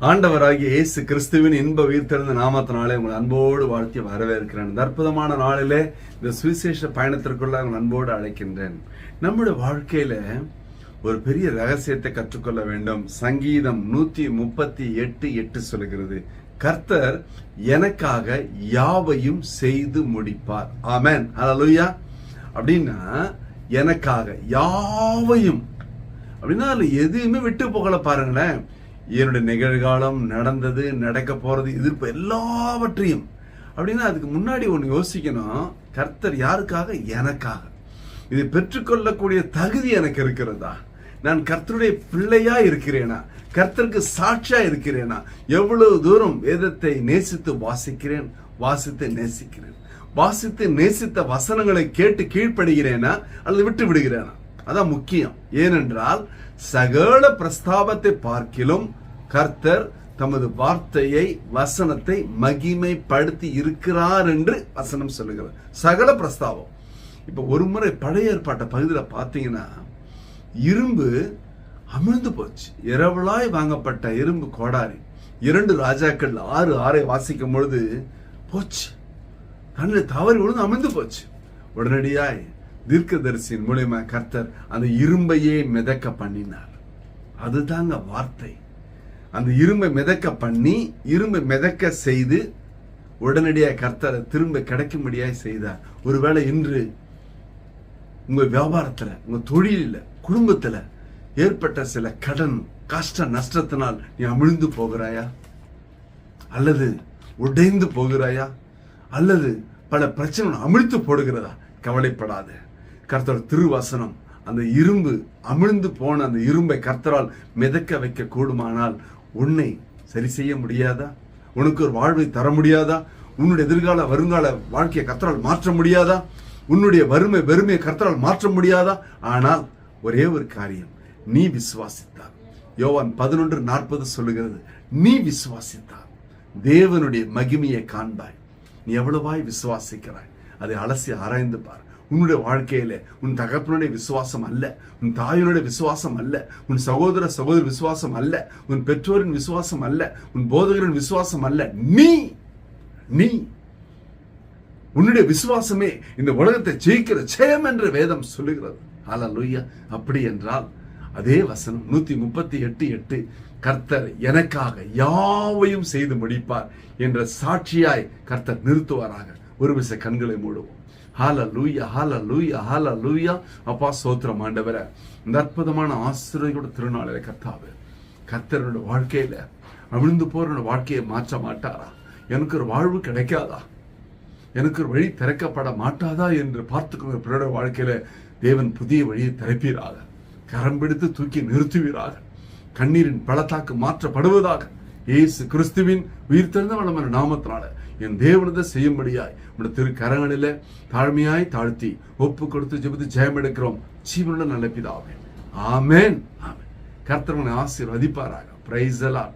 ஆண்டவராகிய இயேசு கிறிஸ்துவின் இன்ப உயிர்த்தெழுந்த நாமத்தினாலே உங்கள் அன்போடு வாழ்த்தி வரவேற்கிறேன். இந்த அற்புதமான நாளிலே இந்த சுவிசேஷ பயணத்திற்குள்ள உங்கள் அன்போடு அழைக்கின்றேன். நம்முடைய வாழ்க்கையில ஒரு பெரிய ரகசியத்தை கற்றுக்கொள்ள வேண்டும். சங்கீதம் நூத்தி முப்பத்தி எட்டு எட்டு சொல்கிறது கர்த்தர் எனக்காக யாவையும் செய்து முடிப்பார். ஆமேன். ஹalleluya. அப்படின்னா எனக்காக யாவையும். அப்படின்னா அதுல எதுவுமே விட்டு போகல பாருங்களேன். என்னுடைய நிகழ்காலம் நடந்தது நடக்க போறது எதிர்ப்பு எல்லாவற்றையும். அப்படின்னா அதுக்கு முன்னாடி ஒன்று யோசிக்கணும். கர்த்தர் யாருக்காக? எனக்காக. இதை பெற்றுக்கொள்ளக்கூடிய தகுதி எனக்கு இருக்கிறதா? நான் கர்த்தருடைய பிள்ளையா இருக்கிறேனா? கர்த்தருக்கு சாட்சியா இருக்கிறேனா? எவ்வளவு தூரம் வேதத்தை நேசித்து வாசிக்கிறேன்? வாசித்து நேசிக்கிறேன். வாசித்து நேசித்த வசனங்களை கேட்டு கீழ்ப்படுகிறேனா? அல்லது விட்டு விடுகிறேனா? அதான் முக்கியம். ஏனென்றால் சகல பிரஸ்தாபத்தை பார்க்கிலும் கர்த்தர் தமது வார்த்தையை வசனத்தை மகிமைப்படுத்தி இருக்கிறார் என்று வசனம் சொல்லுகிறார் சகல பிரஸ்தாபம். இப்ப ஒரு முறை பழைய ஏற்பாட்ட பகுதியில் பார்த்தீங்கன்னா இரும்பு அமிழ்ந்து போச்சு. இரவலாய் வாங்கப்பட்ட இரும்பு கோடாரி. இரண்டு ராஜாக்கள் ஆறு ஆறை வாசிக்கும் பொழுது போச்சு. கண்ணில் தவறி விழுந்து அமிழ்ந்து போச்சு. உடனடியாய் தீர்க்கதரிசியின் மூலியமா கர்த்தர் அந்த இரும்பையே மிதக்க பண்ணினார். அதுதாங்க வார்த்தை. அந்த இரும்பை மிதக்க பண்ணி இரும்பை மிதக்க செய்து உடனடியாக கர்த்தரை திரும்ப கிடைக்கும்படியாக செய்தார். ஒருவேளை இன்று உங்கள் வியாபாரத்துல உங்கள் தொழிலில் குடும்பத்துல ஏற்பட்ட சில கடன் கஷ்ட நஷ்டத்தினால் நீ அமிழ்ந்து போகிறாயா? அல்லது உடைந்து போகிறாயா? அல்லது பல பிரச்சனை அமிழ்த்து போடுகிறதா? கவலைப்படாத. கர்த்தர் திருவசனம் அந்த இரும்பு அமிழ்ந்து போன அந்த இரும்பை கர்த்தரால் மிதக்க வைக்க கூடுமானால் உன்னை சரி செய்ய முடியாதா? உனக்கு ஒரு வாழ்வை தர முடியாதா? உன்னுடைய எதிர்கால வருங்கால வாழ்க்கையை கர்த்தரால் மாற்ற முடியாதா? உன்னுடைய வறுமை வெறுமையை கர்த்தரால் மாற்ற முடியாதா? ஆனால் ஒரே ஒரு காரியம் நீ விசுவாசித்தார் யோவான் பதினொன்று நாற்பது சொல்லுகிறது நீ விசுவாசித்தார் தேவனுடைய மகிமையை காண்பாய். நீ எவ்வளவாய் விசுவாசிக்கிறாய்? அதை அலசி ஆராய்ந்து பார். உன்னுடைய வாழ்க்கையில உன் தகப்பனுடைய விசுவாசம் அல்ல உன் தாயினுடைய விசுவாசம் அல்ல உன் சகோதர சகோதர விசுவாசம் அல்ல உன் பெற்றோரின் விசுவாசம் அல்ல உன் போதகரின் விசுவாசம் அல்ல. நீ நீ உன்னுடைய விசுவாசமே இந்த உலகத்தை ஜெயிக்கிற ஜெயம் என்று வேதம் சொல்லுகிறது. ஹalleluya. அப்படி என்றால் அதே வசனம் நூத்தி முப்பத்தி எட்டு எட்டு கர்த்தர் எனக்காக யாவையும் செய்து முடிப்பார் என்ற சாட்சியாய் கர்த்தர் நிறுத்துவாராக. ஒரு விச கண்களை மூடுவோம். ஹால லூயா ஹால லூயா ஹால லூயா அப்பா சோத்திரம் ஆண்டவர. இந்த அற்புதமான ஆசிரியரோட திருநாளில கத்தாவு கத்தரோட வாழ்க்கையில அவிழ்ந்து போறோட வாழ்க்கையை மாற்ற மாட்டாரா? எனக்கு ஒரு வாழ்வு கிடைக்காதா? எனக்கு ஒரு வழி திறக்கப்பட மாட்டாதா என்று பார்த்துக்கொண்ட பிறட வாழ்க்கையில தேவன் புதிய வழியை திறப்பீராக. கரம் பிடித்து தூக்கி நிறுத்துவீராக. கண்ணீரின் பள்ளத்தாக்கு மாற்றப்படுவதாக. இயேசு கிறிஸ்துவின் உயிர் தெரிந்த வளமான நாமத்தினால என் தேவனதை செய்யும்படியாய் உடைய திரு கரங்களில தாழ்மையாய் தாழ்த்தி ஒப்பு கொடுத்து ஜெபித்து ஜெயம் எடுக்கிறோம். ஜீவனோட நல்ல பிதாவே. ஆமேன். ஆமென். கர்த்தர் ஆசீர்வதிப்பாராக. பிரைஸ் எல்லாம்